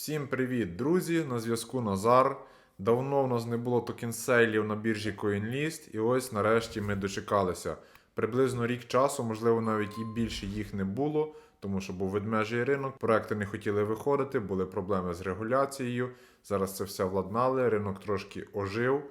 Всім привіт, друзі! На зв'язку Назар. Давно в нас не було токенсейлів на біржі CoinList, і ось нарешті ми дочекалися. Приблизно рік часу, можливо, навіть і більше їх не було, тому що був ведмежий ринок, проекти не хотіли виходити, були проблеми з регуляцією. Зараз це все владнали, ринок трошки ожив,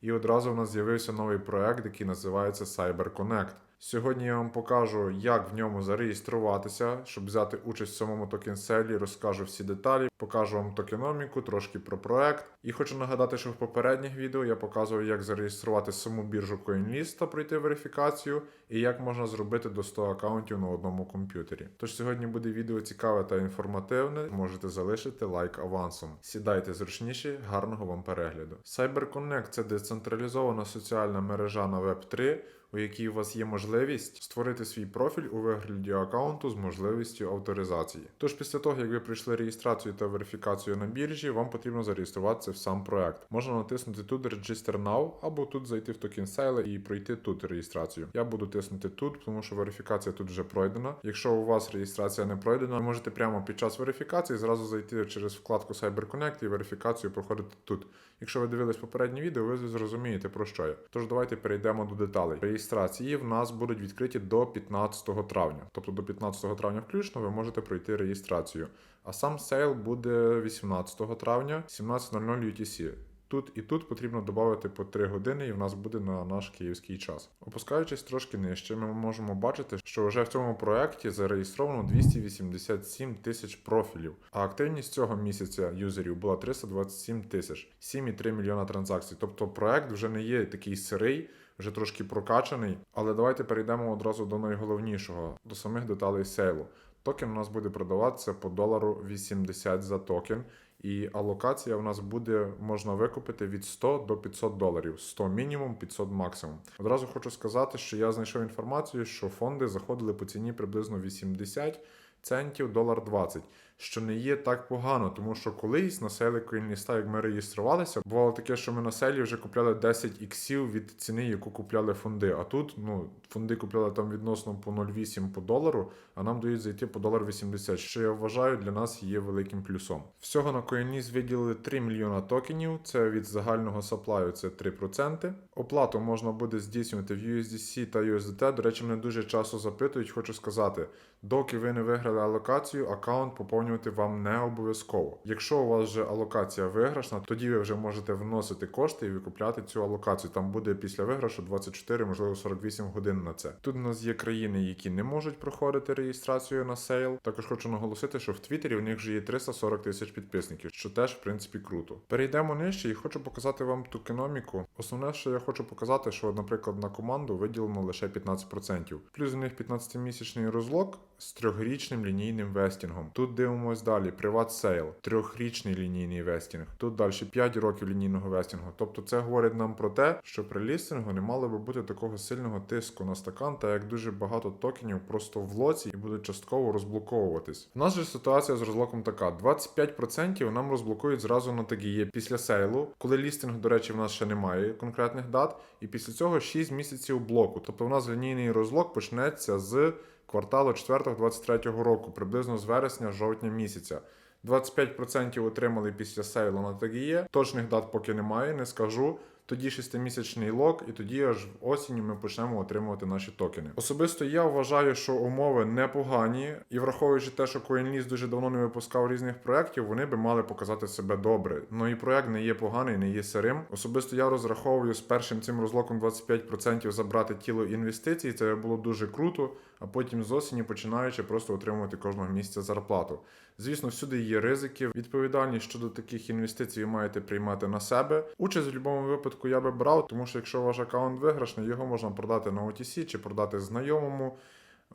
і одразу в нас з'явився новий проект, який називається CyberConnect. Сьогодні я вам покажу, як в ньому зареєструватися, щоб взяти участь в самому токенселі, розкажу всі деталі, покажу вам токеноміку, трошки про проект. І хочу нагадати, що в попередніх відео я показував, як зареєструвати саму біржу CoinList та пройти верифікацію, і як можна зробити до 100 аккаунтів на одному комп'ютері. Тож сьогодні буде відео цікаве та інформативне. Можете залишити лайк авансом. Сідайте зручніше, гарного вам перегляду. CyberConnect – це децентралізована соціальна мережа на Web3, у якій у вас є можливість створити свій профіль у вигляді аккаунту з можливістю авторизації. Тож після того, як ви пройшли реєстрацію та верифікацію на біржі, вам потрібно зареєструватися в сам проект. Можна натиснути тут Register Now або тут зайти в токен Sale і пройти тут реєстрацію. Я буду тиснути тут, тому що верифікація тут вже пройдена. Якщо у вас реєстрація не пройдена, ви можете прямо під час верифікації зразу зайти через вкладку CyberConnect і верифікацію проходити тут. Якщо ви дивились попереднє відео, ви зрозумієте про що я. Тож давайте перейдемо до деталей. Реєстрації в нас будуть відкриті до 15 травня. Тобто до 15 травня включно ви можете пройти реєстрацію. А сам сейл буде 18 травня, 17.00 UTC. Тут і тут потрібно додати по 3 години, і в нас буде на наш київський час. Опускаючись трошки нижче, ми можемо бачити, що вже в цьому проєкті зареєстровано 287 тисяч профілів, а активність цього місяця юзерів була 327 тисяч, 7,3 мільйона транзакцій. Тобто проект вже не є такий сирий. Вже трошки прокачаний, але давайте перейдемо одразу до найголовнішого, до самих деталей сейлу. Токен у нас буде продаватися по долару 80 за токен, і алокація у нас буде можна викупити від 100 до 500 доларів. 100 мінімум, 500 максимум. Одразу хочу сказати, що я знайшов інформацію, що фонди заходили по ціні приблизно 80 центів, долар 20, що не є так погано, тому що колись на селі Коінліста, як ми реєструвалися, бувало таке, що ми на селі вже купляли 10 іксів від ціни, яку купляли фонди. А тут ну, фонди купляли там відносно по 0,8 по долару, а нам дають зайти по долар 80, що я вважаю для нас є великим плюсом. Всього на CoinList виділили 3 мільйона токенів, це від загального саплаю це 3%. Оплату можна буде здійснювати в USDC та USDT. До речі, мене дуже часто запитують, хочу сказати, доки ви не виграли алокацію, аккаунт поповнювати вам не обов'язково. Якщо у вас вже алокація виграшна, тоді ви вже можете вносити кошти і викупляти цю алокацію. Там буде після виграшу 24, можливо 48 годин на це. Тут у нас є країни, які не можуть проходити реєстрацію на сейл. Також хочу наголосити, що в Твіттері в них вже є 340 тисяч підписників, що теж в принципі круто. Перейдемо нижче і хочу показати вам токеноміку. Основне, що я хочу показати, що, наприклад, на команду виділено лише 15%. Плюс у них 15-місячний розлог з трьохрічним лінійним вестінгом. Тут дивимось далі. Приват сейл, трьохрічний лінійний вестінг. Тут далі 5 років лінійного вестінгу. Тобто це говорить нам про те, що при лістингу не мало би бути такого сильного тиску на стакан, та як дуже багато токенів просто в лоці і будуть частково розблоковуватись. У нас же ситуація з розлоком така: 25% нам розблокують зразу на TGE після сейлу, коли лістинг, до речі, в нас ще немає конкретних дат, і після цього 6 місяців блоку. Тобто в нас лінійний розлок почнеться з кварталу 4-23 року, приблизно з вересня-жовтня місяця. 25% отримали після сейлу на TGE. Точних дат поки немає, не скажу. Тоді 6-місячний лок, і тоді аж в осінні ми почнемо отримувати наші токени. Особисто я вважаю, що умови непогані, і враховуючи те, що CoinList дуже давно не випускав різних проєктів, вони би мали показати себе добре. Ну і проєкт не є поганий, не є сирим. Особисто я розраховую з першим цим розлоком 25% забрати тіло інвестицій. Це було дуже круто. А потім з осені починаючи просто отримувати кожного місяця зарплату. Звісно, всюди є ризики. Відповідальність щодо таких інвестицій ви маєте приймати на себе. Участь в будь-якому випадку я би брав, тому що якщо ваш аккаунт виграшний, його можна продати на OTC чи продати знайомому.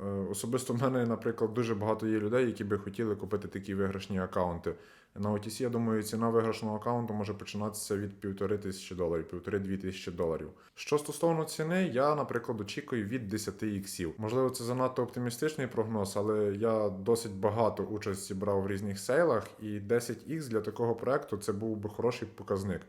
Е, Особисто в мене, наприклад, дуже багато є людей, які би хотіли купити такі виграшні аккаунти. На OTC, я думаю, ціна виграшного аккаунту може починатися від півтори тисячі доларів, півтори-дві тисячі доларів. Що стосовно ціни, я, наприклад, очікую від 10 іксів. Можливо, це занадто оптимістичний прогноз, але я досить багато участі брав в різних сейлах, і 10 ікс для такого проекту це був би хороший показник.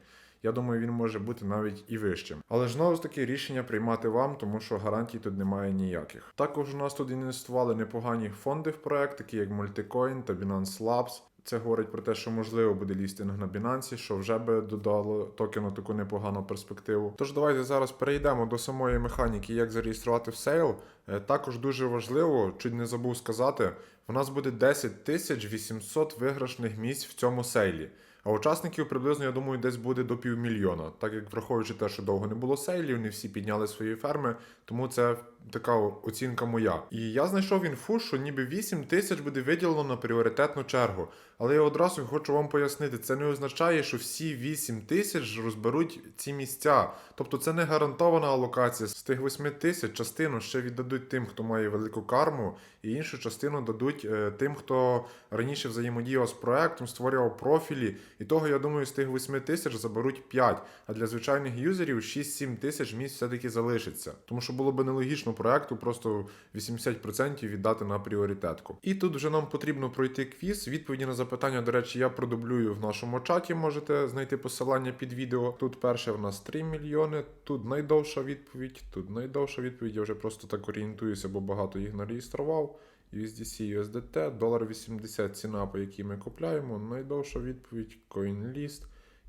Я думаю, він може бути навіть і вищим. Але ж знову ж таки рішення приймати вам, тому що гарантій тут немає ніяких. Також у нас тут інвестували непогані фонди в проект, такі як Multicoin та Binance Labs. Це говорить про те, що можливо буде лістинг на Binance, що вже би додало токену таку непогану перспективу. Тож давайте зараз перейдемо до самої механіки, як зареєструвати в сейл. Е, Також дуже важливо, чуть не забув сказати, у нас буде 10 тисяч 800 виграшних місць в цьому сейлі. А учасників приблизно, я думаю, десь буде до півмільйона. Так як враховуючи те, що довго не було сейлів, не всі підняли свої ферми, тому це така оцінка моя. І я знайшов інфу, що ніби 8 тисяч буде виділено на пріоритетну чергу. Але я одразу хочу вам пояснити, це не означає, що всі 8 тисяч розберуть ці місця. Тобто це не гарантована алокація. З тих 8 тисяч частину ще віддадуть тим, хто має велику карму, і іншу частину дадуть е, тим, хто раніше взаємодіяв з проектом, створював профілі. І того, я думаю, з тих 8 тисяч заберуть 5. А для звичайних юзерів 6-7 тисяч місць все-таки залишиться. Тому що було б нелогічно проекту просто 80% віддати на пріоритетку. І тут вже нам потрібно пройти квіз. Відповіді на запитання, до речі, я продублюю в нашому чаті. Можете знайти посилання під відео. Тут перше в нас 3 мільйони, тут найдовша відповідь, тут найдовша відповідь. Я вже просто так орієнтуюся, бо багато їх нареєстрував. USDC, USDT, долар 80 ціна, по якій ми купляємо. Найдовша відповідь, CoinList.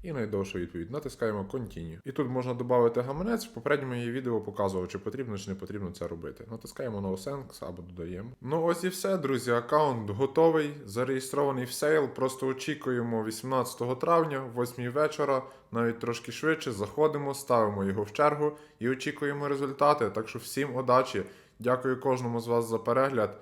І найдовша відповідь. Натискаємо Continue. І тут можна додати гаманець. В попередньому її відео показував, чи потрібно чи не потрібно це робити. Натискаємо No Thanks або додаємо. Ну ось і все, друзі. Аккаунт готовий, зареєстрований в сейл. Просто очікуємо 18 травня, 8 вечора, навіть трошки швидше. Заходимо, ставимо його в чергу і очікуємо результати. Так що всім удачі. Дякую кожному з вас за перегляд